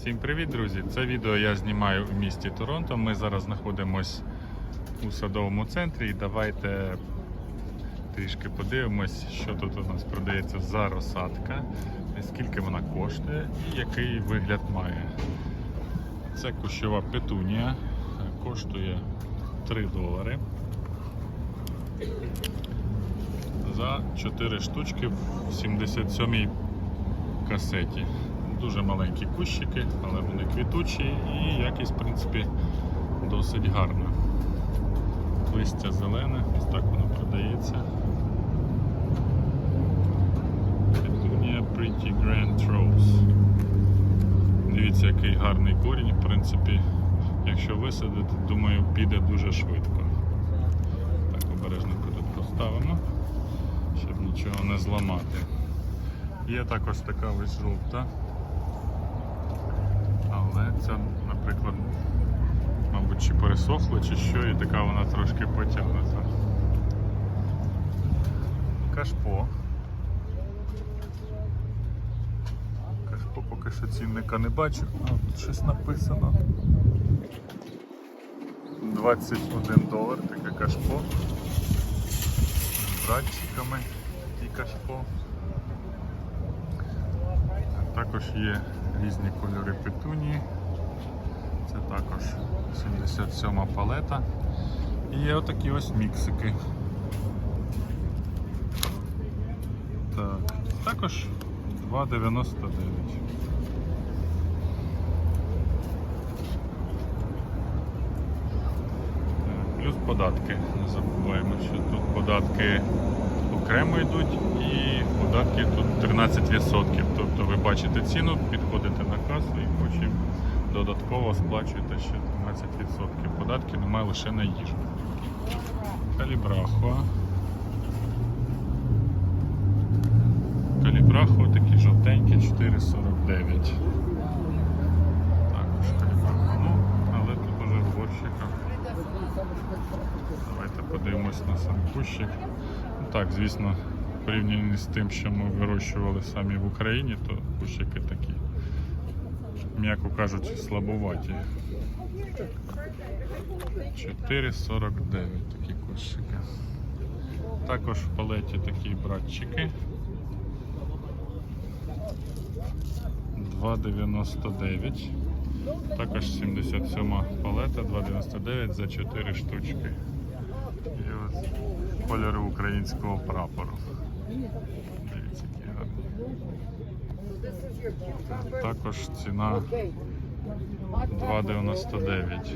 Всім привіт, друзі! Це відео я знімаю в місті Торонто. Ми зараз знаходимося у садовому центрі і давайте трішки подивимось, що тут у нас продається за розсадка, скільки вона коштує і який вигляд має. Це кущова петунія, коштує 3 долари. За 4 штучки в 77-й касеті. Дуже маленькі кущики, але вони квітучі і якість, в принципі, досить гарна. Листя зелене, ось так воно продається. Petunia Pretty Grand Rose. Дивіться, який гарний корінь, в принципі, якщо висадити, думаю, піде дуже швидко. Так, обережненько тут поставимо, щоб нічого не зламати. Є також така ось жовта. Але наприклад, мабуть, чи пересохла, чи що, і така вона трошки потягнута. Кашпо. Кашпо поки що цінника не бачу, а тут щось написано. 21 долар таке кашпо. З братчиками такі кашпо. Також є різні кольори петунії. Це також 77 палета. І є отакі ось міксики. Так, також 2,99. Плюс податки. Не забуваємо, що тут податки окремо йдуть і податки тут 13%. Тобто ви бачите ціну, підходите на касу і потім додатково сплачуєте ще 13%. Податків немає лише на їжу. Калібрахо. Калібрахо такі жовтенькі 4,49. Також калібрахо. Ну, але тут уже в горщиках. Давайте подивимось на сам кущик. Так, звісно, порівняно з тим, що ми вирощували самі в Україні, то кущики такі, м'яко кажучи, слабуваті. 4,49 такі кущики. Також в палеті такі братчики. 2,99. Також 77 палета, 2,99 за 4 штучки. І ось кольори українського прапору. Дивіться, гарні. Також ціна 2,99.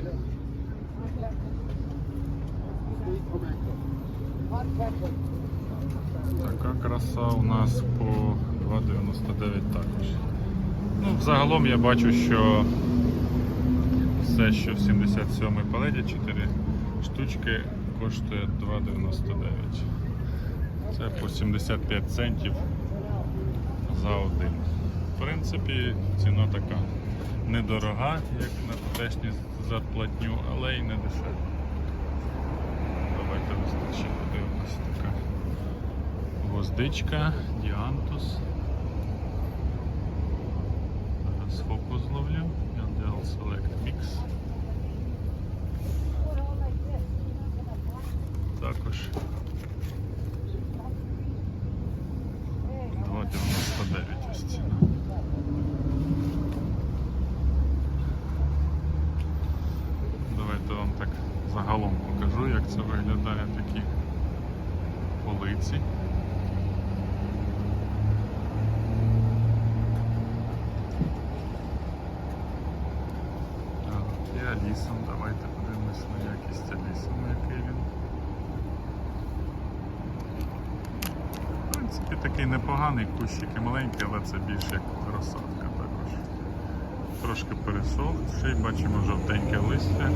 Така краса у нас по 2,99 також. Ну, взагалом я бачу, що все, що в 77-й палеті 4 штучки коштує 2,99. Це по 75 центів за один. В принципі, ціна така недорога, як на тутешній зарплатню, але й не дешева. Давайте ще подивимось така гвоздичка, діантус. Зараз фокус зловлю. Також 2,99 ось ціна. Давайте вам так загалом покажу, як це виглядає такі полиці. Так, і Алісом. Давайте подивимось на якість Алісом, який він. В принципі, такий непоганий кущик і маленький, але це більше як розсадка також. Трошки пересох, ще й бачимо жовтеньке листя.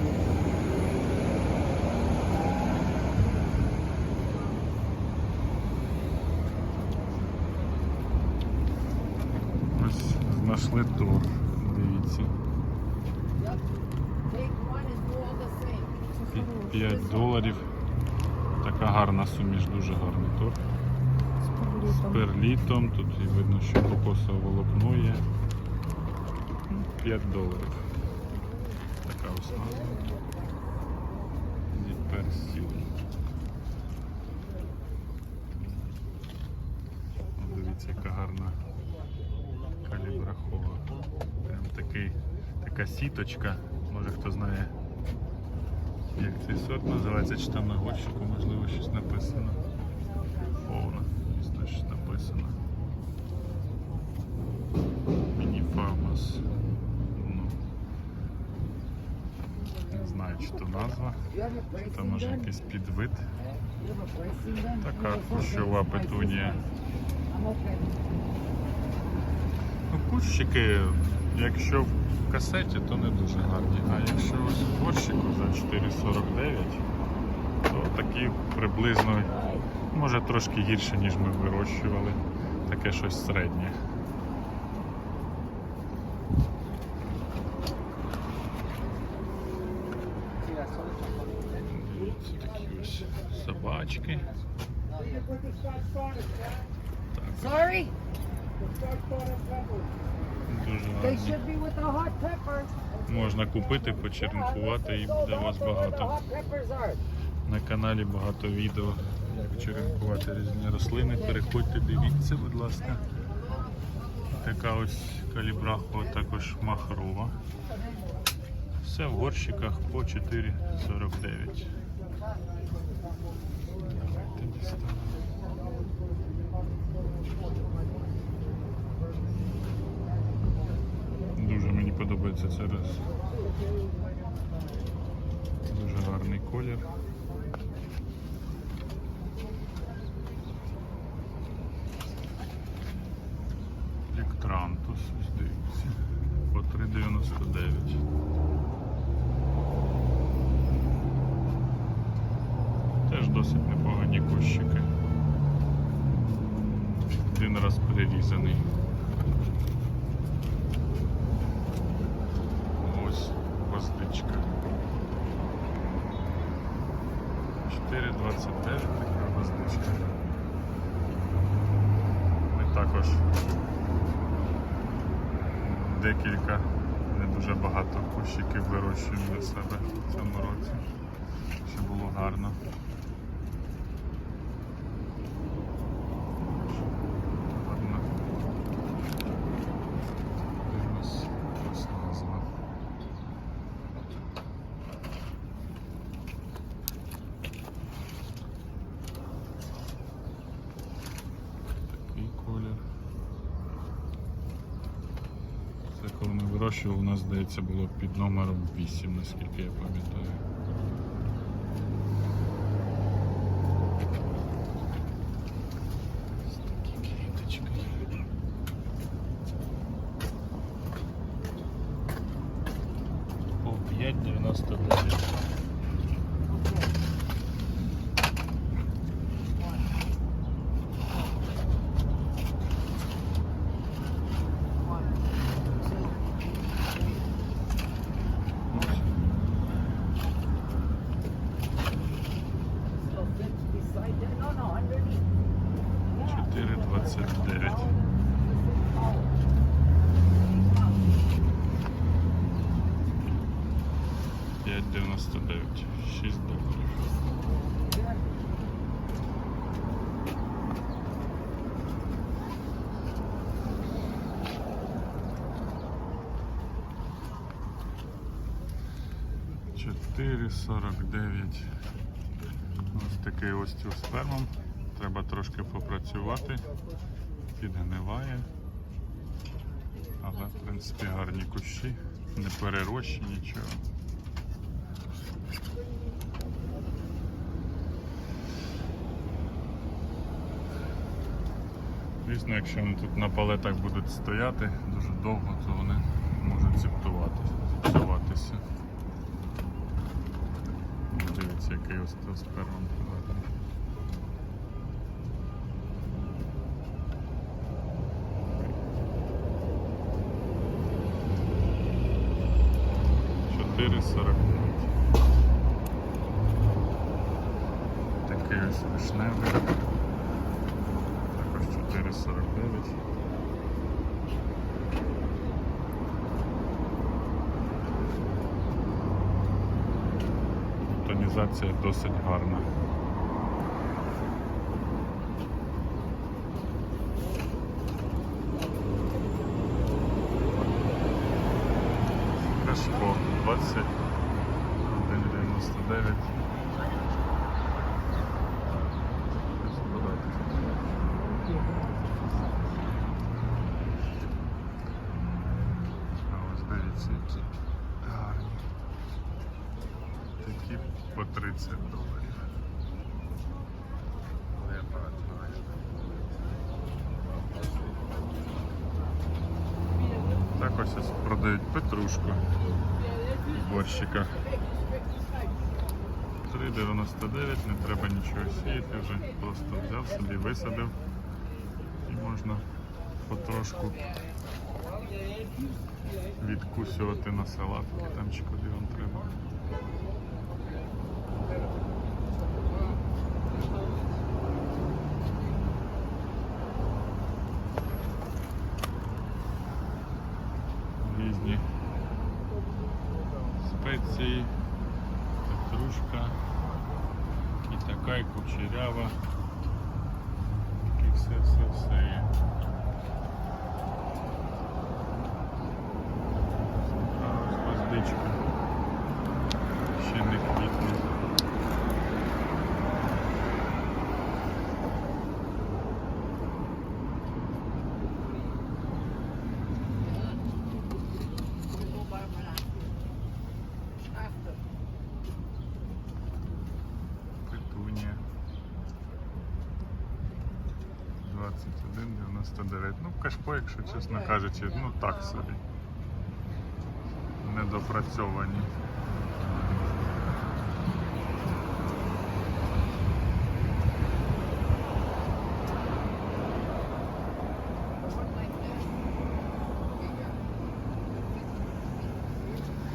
Ось знайшли тур. Дивіться. 5 доларів. Така гарна суміш, дуже гарний торт. З перлітом. Тут видно, що кокосове волокно є. 5 доларів. Така ось назва. Дивіться, яка гарна калібрахова. Прям такий, така сіточка. Може хто знає, як цей сорт називається, чи там на горщику, можливо, щось написано. Повно, дійсно щось написано. Мініфармас. Ну, не знаю, чи то назва, чи то може якийсь підвид. Така кущова петунія. Ну, кущики, якщо в касеті, то не дуже гарні. А якщо ось в горщику за 4,49, то такі приблизно, може трошки гірше, ніж ми вирощували. Таке щось середнє. Дивіться, такі ось собачки. Так, Sorry, дуже peppers. Можна купити, почеренкувати і буде вас багато. На каналі багато відео, як черенкувати різні рослини. Переходьте, дивіться, будь ласка. Така ось калібрахова, також махрова. Все в горщиках по 4,49. Давайте дістанемо. Дуже мені подобається це. Дуже гарний колір. Лектрантус, дивіться, по 3,99. Теж досить непогані кущики. Один раз перерізаний. Ось гвоздичка. 4,29 така гвоздичка. Ми також декілька, не дуже багато кущиків вирощуємо для цьому році. Щоб було. Гарно. коли ми вирощували, у нас, здається, було під номером 8, наскільки я пам'ятаю. Ось такі квіточки. По 5,99. 4,49. Ось такий ось цю спермом. Треба трошки попрацювати, підгниває, але в принципі гарні кущі, не перерощі нічого. Звісно, якщо вони тут на палетах будуть стояти дуже довго, то вони можуть зіптуватися. Дивіться, який ось спермом гарний. Чотири сорок п'ять. Такий ось вишневий. Також 4,49. Організація досить гарна. Кашко 21,99. А ось дивіться, які гарні. Такі по 30 доларів. Леопард. Так ось ось продають петрушку в борщиках. 3,99, не треба нічого сіяти вже. Просто взяв собі, висадив і можна потрошку відкусювати на салатки там чи куди вам треба. І така, і кучерява. І все, все, все є. А ось гвоздичка. Ще не квітне. Петунія. 21,99. Ну, якщо чесно кажучи, ну так собі. Недопрацьовані.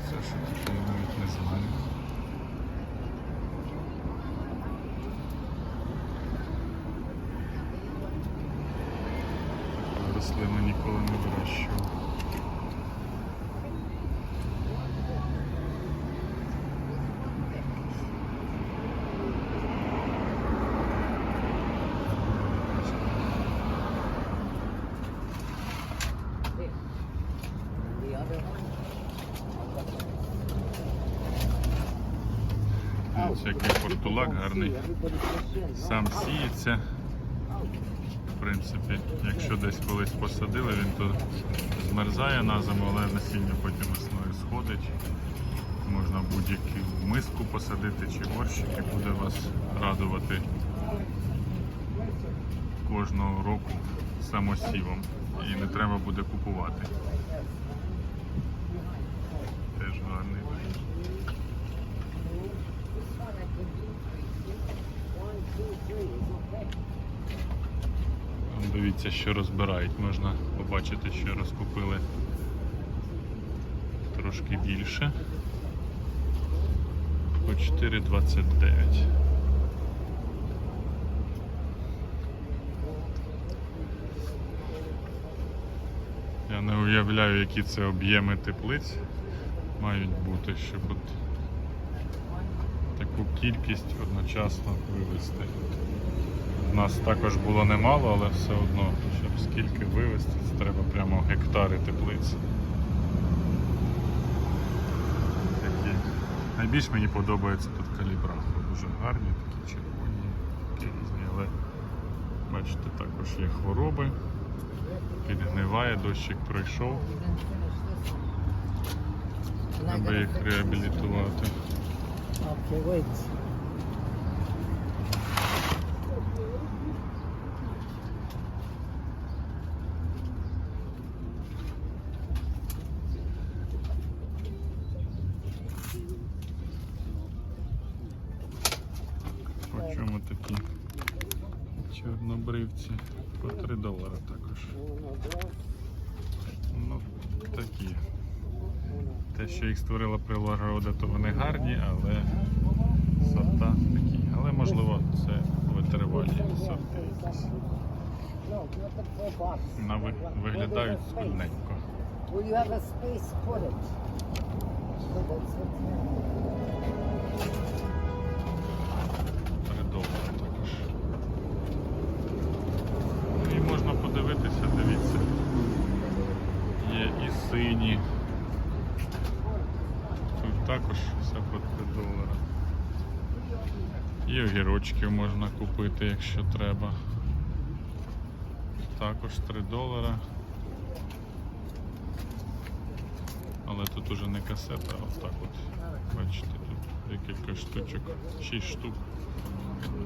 Це що таке, я навіть не знаю. Рослину ніколи не вирощував. The other one. Ось який портулак гарний. Сам сіється. В принципі, якщо десь колись посадили, він то змерзає на зиму, але насіння потім весною сходить. Можна будь-яку миску посадити чи горщик і буде вас радувати кожного року самосівом. І не треба буде купувати. Дивіться, що розбирають. Можна побачити, що розкупили трошки більше. По 4,29. Я не уявляю, які це об'єми теплиць мають бути, щоб от таку кількість одночасно вивезти. Нас також було немало, але все одно, щоб скільки вивезти, це треба прямо гектари теплиць. Такі. Найбільш мені подобається тут калібра. Дуже гарні, такі червоні, такі різні, але бачите, також є хвороби. Підгниває, дощик пройшов, треба їх реабілітувати. Чому такі чорнобривці? По 3 долари також. Ну, такі. Те, що їх створила природа, то вони гарні, але сорта такі. Але можливо це витривалі сорти якісь. На ви- виглядають скудненько. Will you ціні. Тут також все по 3 долара. І огірочків можна купити, якщо треба. Також 3 долара. Але тут уже не касета, а отак от. Бачите, тут декілька штучок, 6 штук,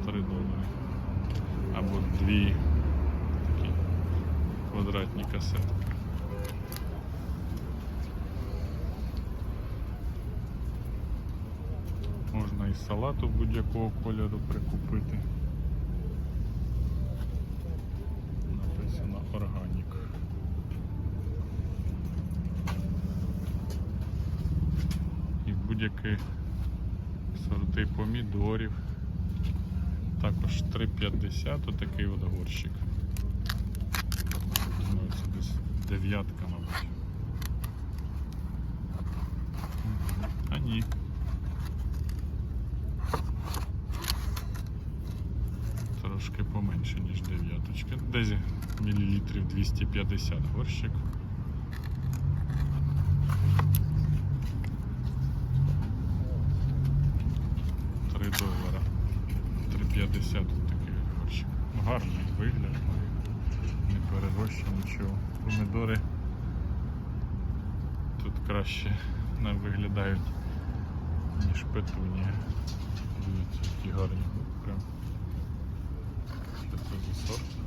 3 долари. Або дві такі квадратні касети. Можна салату будь-якого кольору прикупити. Написано органік. І будь-які сорти помідорів. Також 3,50 отакий от горщик. Це десь дев'ятка, мабуть. Мгм. А ні. Трошки поменше, ніж дев'яточка. Мілілітрів 250 горщик. Три долара. 3,50 тут такий горщик. Гарний вигляд, не перерощу нічого. Помідори тут краще виглядають, ніж петунія. Дивіться, які гарні. Прям. Це сорт?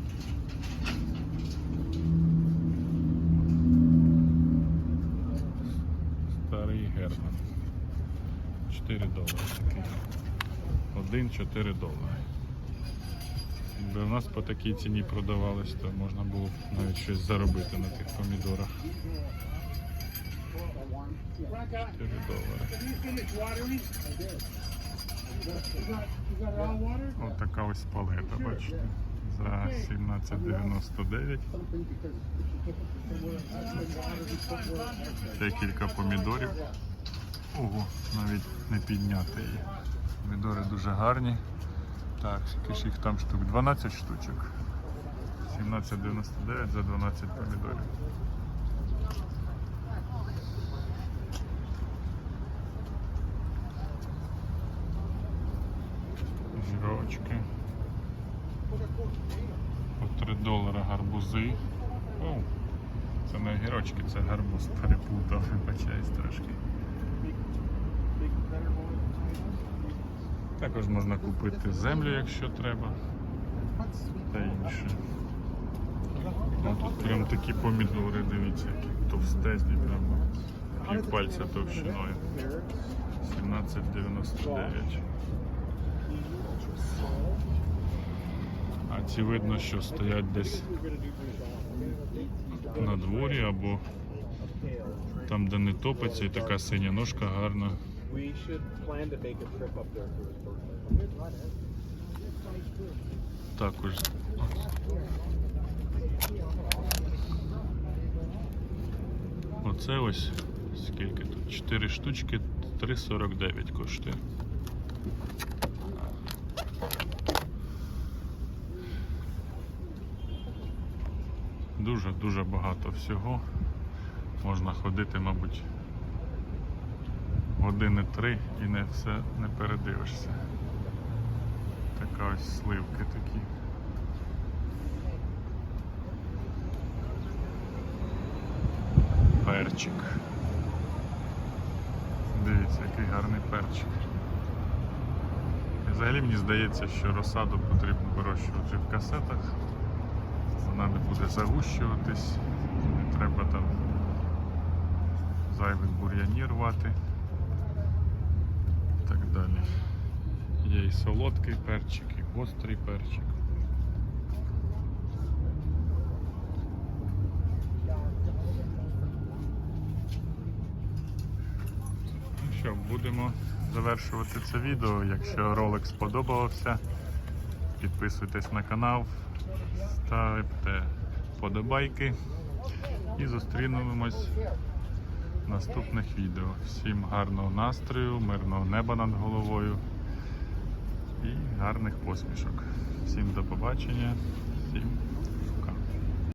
Старий Герман. 4 долари такий. 1-4 долари. Якби у нас по такій ціні продавались, то можна було б навіть щось заробити на тих помідорах. 4 долари. Ось така ось палета, бачите. За 17,99. Декілька помідорів. Ого, навіть не підняти її. Помідори дуже гарні. Так, скільки ж їх там штук? 12 штучок. 17,99 за 12 помідорів. Жировочки. По 3 долара гарбузи. О, це не огірочки, це гарбуз переплутав, вибачаюсь трошки. Також можна купити землю, якщо треба. Та інше. Ну, тут прям такі помідори, дивіться, які товстезні, прямо пів пальця товщиною. 17,99. А ці видно, що стоять десь на дворі або там, де не топиться, і така синя ножка гарна. Також. Оце ось скільки тут? 4 штучки 3,49 коштує. Дуже-дуже багато всього. Можна ходити, мабуть, години три і не все не передивишся. Така ось сливки такі. Перчик. Дивіться, який гарний перчик. Взагалі мені здається, що розсаду потрібно вирощувати в касетах. Не буде загущуватись, не треба там зайвих бур'янів рвати. І так далі. Є і солодкий перчик, і гострий перчик. Ну що, будемо завершувати це відео. Якщо ролик сподобався, підписуйтесь на канал, ставте подобайки і зустрінемось в наступних відео. Всім гарного настрою, мирного неба над головою і гарних посмішок. Всім до побачення, всім